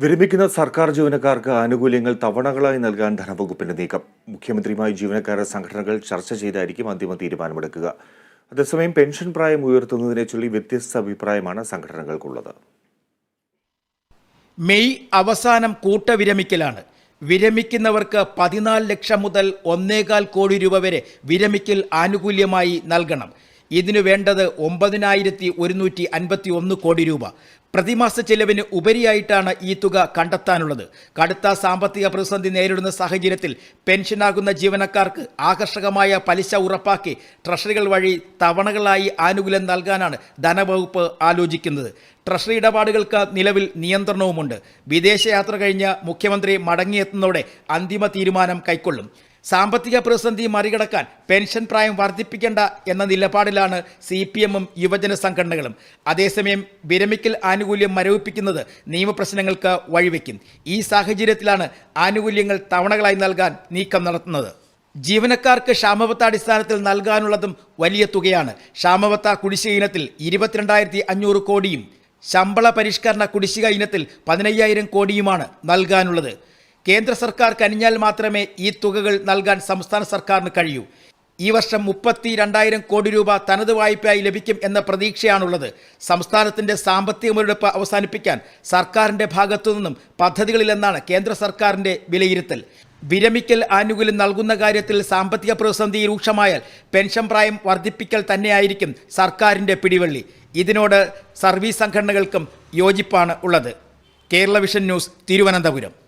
വിരമിക്കുന്ന സർക്കാർ ജീവനക്കാർക്ക് ആനുകൂല്യങ്ങൾ തവണകളായി നൽകാൻ ധനവകുപ്പിന്റെ നീക്കം. മുഖ്യമന്ത്രിയുമായി ജീവനക്കാരുടെ സംഘടനകൾ ചർച്ച ചെയ്തായിരിക്കും അന്തിമ തീരുമാനമെടുക്കുക. അതേസമയം പെൻഷൻ പ്രായം ഉയർത്തുന്നതിനെ ചൊല്ലി വ്യത്യസ്ത അഭിപ്രായമാണ് സംഘടനകൾക്കുള്ളത്. മെയ് അവസാനം കൂട്ടവിരമിക്കലാണ്. വിരമിക്കുന്നവർക്ക് പതിനാല് ലക്ഷം മുതൽ ഒന്നേകാൽ കോടി രൂപ വരെ വിരമിക്കൽ ആനുകൂല്യമായി നൽകണം. ഇതിനു വേണ്ടത് ഒമ്പതിനായിരത്തി ഒരുന്നൂറ്റി അൻപത്തി ഒന്ന് കോടി രൂപ. പ്രതിമാസ ചെലവിന് ഉപരിയായിട്ടാണ് ഈ തുക കണ്ടെത്താനുള്ളത്. കടുത്ത സാമ്പത്തിക പ്രതിസന്ധി നേരിടുന്ന സാഹചര്യത്തിൽ പെൻഷനാകുന്ന ജീവനക്കാർക്ക് ആകർഷകമായ പലിശ ഉറപ്പാക്കി ട്രഷറികൾ വഴി തവണകളായി ആനുകൂല്യം നൽകാനാണ് ധനവകുപ്പ് ആലോചിക്കുന്നത്. ട്രഷറി ഇടപാടുകൾക്ക് നിലവിൽ നിയന്ത്രണവുമുണ്ട്. വിദേശയാത്ര കഴിഞ്ഞ് മുഖ്യമന്ത്രി മടങ്ങിയെത്തുന്നതോടെ അന്തിമ തീരുമാനം കൈക്കൊള്ളും. സാമ്പത്തിക പ്രതിസന്ധി മറികടക്കാൻ പെൻഷൻ പ്രായം വർദ്ധിപ്പിക്കേണ്ട എന്ന നിലപാടിലാണ് സി പി എമ്മും യുവജന സംഘടനകളും. അതേസമയം വിരമിക്കൽ ആനുകൂല്യം മരവിപ്പിക്കുന്നത് നിയമപ്രശ്നങ്ങൾക്ക് വഴിവെക്കും. ഈ സാഹചര്യത്തിലാണ് ആനുകൂല്യങ്ങൾ തവണകളായി നൽകാൻ നീക്കം നടത്തുന്നത്. ജീവനക്കാർക്ക് ക്ഷാമബത്ത അടിസ്ഥാനത്തിൽ നൽകാനുള്ളതും വലിയ തുകയാണ്. ക്ഷാമബത്ത കുടിശ്ശിക ഇനത്തിൽ ഇരുപത്തിരണ്ടായിരത്തി അഞ്ഞൂറ് കോടിയും ശമ്പള പരിഷ്കരണ കുടിശ്ശിക ഇനത്തിൽ പതിനയ്യായിരം കോടിയുമാണ് നൽകാനുള്ളത്. കേന്ദ്ര സർക്കാർ കനിഞ്ഞാൽ മാത്രമേ ഈ തുകകൾ നൽകാൻ സംസ്ഥാന സർക്കാരിന് കഴിയൂ. ഈ വർഷം മുപ്പത്തി രണ്ടായിരം കോടി രൂപ തനത് വായ്പയായി ലഭിക്കും എന്ന പ്രതീക്ഷയാണുള്ളത്. സംസ്ഥാനത്തിന്റെ സാമ്പത്തിക മുരടിപ്പ് അവസാനിപ്പിക്കാൻ സർക്കാരിന്റെ ഭാഗത്തു നിന്നും പദ്ധതികളില്ലെന്നാണ് കേന്ദ്ര സർക്കാരിന്റെ വിലയിരുത്തൽ. വിരമിക്കൽ ആനുകൂല്യം നൽകുന്ന കാര്യത്തിൽ സാമ്പത്തിക പ്രതിസന്ധി രൂക്ഷമായാൽ പെൻഷൻ പ്രായം വർദ്ധിപ്പിക്കൽ തന്നെയായിരിക്കും സർക്കാരിന്റെ പിടിവള്ളി. ഇതിനോട് സർവീസ് സംഘടനകൾക്കും യോജിപ്പാണ് ഉള്ളത്. Kerala vision news Thiruvananthapuram.